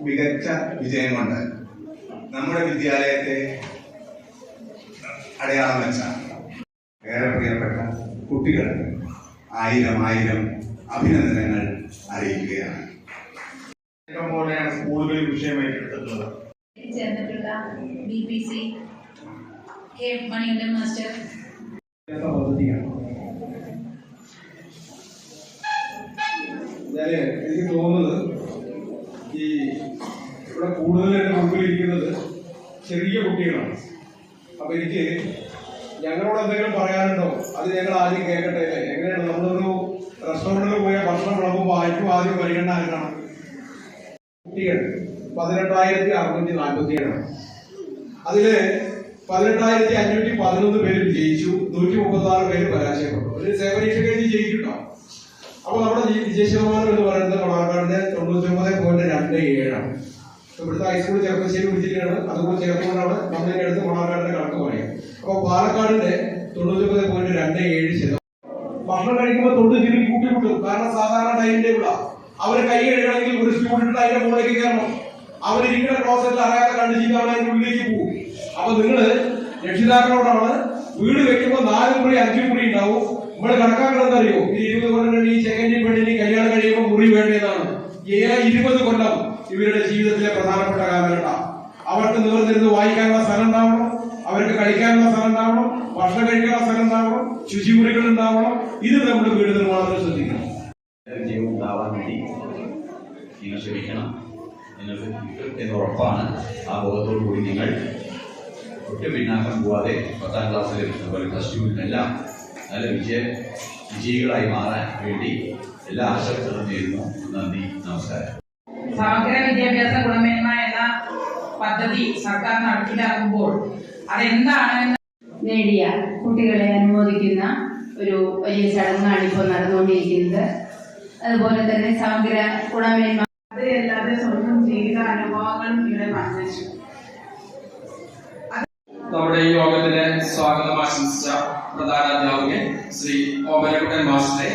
മികച്ച വിജയം കൊണ്ട് നമ്മുടെ വിദ്യാലയത്തെ അടയാളം വെച്ച ഏറെ പ്രിയപ്പെട്ട കുട്ടികൾ ആയിരം ആയിരം അഭിനന്ദനങ്ങൾ അറിയിക്കുകയാണ്. പോലെയാണ് സ്കൂളുകളിൽ വിഷയമായി എടുത്തിട്ടുള്ളത് ചേർന്നിട്ടുള്ള B P C K Manikandan master എനിക്ക് തോന്നുന്നത് ഈ ഇവിടെ കൂടുതലായിട്ട് മുമ്പിലിരിക്കുന്നത് ചെറിയ കുട്ടികളാണ്. അപ്പൊ എനിക്ക് ഞങ്ങളോട് എന്തെങ്കിലും പറയാനുണ്ടോ? അത് ഞങ്ങൾ ആദ്യം കേൾക്കട്ടെ. എങ്ങനെയാണ്? നമ്മളൊരു റെസ്റ്റോറന്റിൽ പോയാൽ ഭക്ഷണം വിളമ്പുമ്പോൾ ആർക്കും ആദ്യം പരിഗണന ആരാണ്? കുട്ടികൾ പതിനെട്ടായിരത്തി അറുന്നൂറ്റി നാൽപ്പത്തി ഏഴാണ് അതിൽ പതിനെട്ടായിരത്തി അഞ്ഞൂറ്റി പതിനൊന്ന് പേര് വിജയിച്ചു നൂറ്റി മുപ്പത്തി ആറ് പേര് പരാജയപ്പെട്ടു. ഒരു സേവനീക്ഷ കഴിഞ്ഞ് ജയിച്ചിട്ടോ അപ്പൊ നമ്മുടെ ജി- വിജയ എന്ന് പറയുന്നത് പാലക്കാടിന്റെ തൊണ്ണൂറ്റി ഒമ്പത് പോയിന്റ് രണ്ട് ഏഴാണ്. ഇവിടുത്തെ ഹൈസ്കൂൾ ചെറുപ്പശ്ശേരി വിളിച്ചിട്ടാണ് അതുകൂടെ ചേർത്തുകൊണ്ടാണ് നമ്മളിന്റെ അടുത്ത് മണാർക്കാടിന്റെ കണക്ക് പറയുക. അപ്പൊ പാലക്കാടിന്റെ തൊണ്ണൂറ്റി ഒമ്പത് പോയിന്റ് രണ്ട് ഏഴ് ശതമാനം. ഭക്ഷണം കഴിക്കുമ്പോൾ തൊണ്ണൂറ്റി ചുരുക്കി കൂട്ടി കാരണം സാധാരണ ടൈം ടേബിളാ അവർ കൈ കഴുകണമെങ്കിൽ ഒരു സ്റ്റുഡന്റ് അതിന്റെ മുകളിലേക്ക് കയറണം. അവരിരിക്കുന്ന ക്ലോസറ്റിൽ അറിയാതെ കണ്ടു ചെയ്താൽ അതിന്റെ ഉള്ളിലേക്ക് പോകും. അപ്പൊ നിങ്ങൾ രക്ഷിതാക്കളോടാണ് വീട് വെക്കുമ്പോൾ നാലും മുറി അഞ്ചും മുറി ഉണ്ടാവും. നമ്മൾ കണക്കാക്കണം അറിയോ ഈ ഇരുപത് കൊല്ലം ഈ സെക്കൻഡ് പെണ്ണിന് കല്യാണം കഴിയുമ്പോൾ മുറി വേണ്ടതാണ്. ഏ ഇരുപത് കൊല്ലം ഇവരുടെ ജീവിതത്തിലെ പ്രധാനപ്പെട്ട കാലഘട്ടം. അവർക്ക് നിവർന്നിരുന്ന് വായിക്കാനുള്ള സ്ഥലം ഉണ്ടാവണം അവർക്ക് കഴിക്കാനുള്ള സ്ഥലം ഉണ്ടാവണം ഭക്ഷണം കഴിക്കാനുള്ള സ്ഥലം ഉണ്ടാവണം ശുചിമുറികൾ ഉണ്ടാവണം. ഇത് നമ്മുടെ വീട് നിർമ്മാണത്തിൽ ശ്രദ്ധിക്കണം. നിങ്ങൾ ശ്രമിക്കണം. നിങ്ങൾക്ക് എന്ന് ഉറപ്പാണ്. ആ ബോധത്തോടു കൂടി നിങ്ങൾ ഒട്ടും പിന്നാക്കം പോവാതെ പത്താം ക്ലാസ്സിലും അതുപോലെ പ്ലസ് ടുവിലെല്ലാം നല്ല വിജയ വിജയികളായി മാറാൻ വേണ്ടി എല്ലാ ആശംസകളും നേരുന്നു. നന്ദി നമസ്കാരം. സമഗ്ര വിദ്യാഭ്യാസ ഗുണമേന്മ എന്ന പദ്ധതി സർക്കാർ നടപ്പിലാക്കുമ്പോൾ അതെന്താണെന്ന് നേടിയ കുട്ടികളെ അനുമോദിക്കുന്ന ഒരു വലിയ ചടങ്ങാണ് ഇപ്പോൾ നടന്നുകൊണ്ടിരിക്കുന്നത്. അതുപോലെ തന്നെ സമഗ്ര ഗുണമേന്മ അതിലല്ലാതെ സ്വന്തം ജീവിത അനുഭവങ്ങളും ഇവിടെ പങ്കുവച്ചു. നമ്മുടെ ഈ യോഗത്തിന് സ്വാഗതം ആശംസിച്ച പ്രധാന അധ്യാപകൻ ശ്രീ ഓമനക്കുട്ടൻ മാസ്റ്ററെ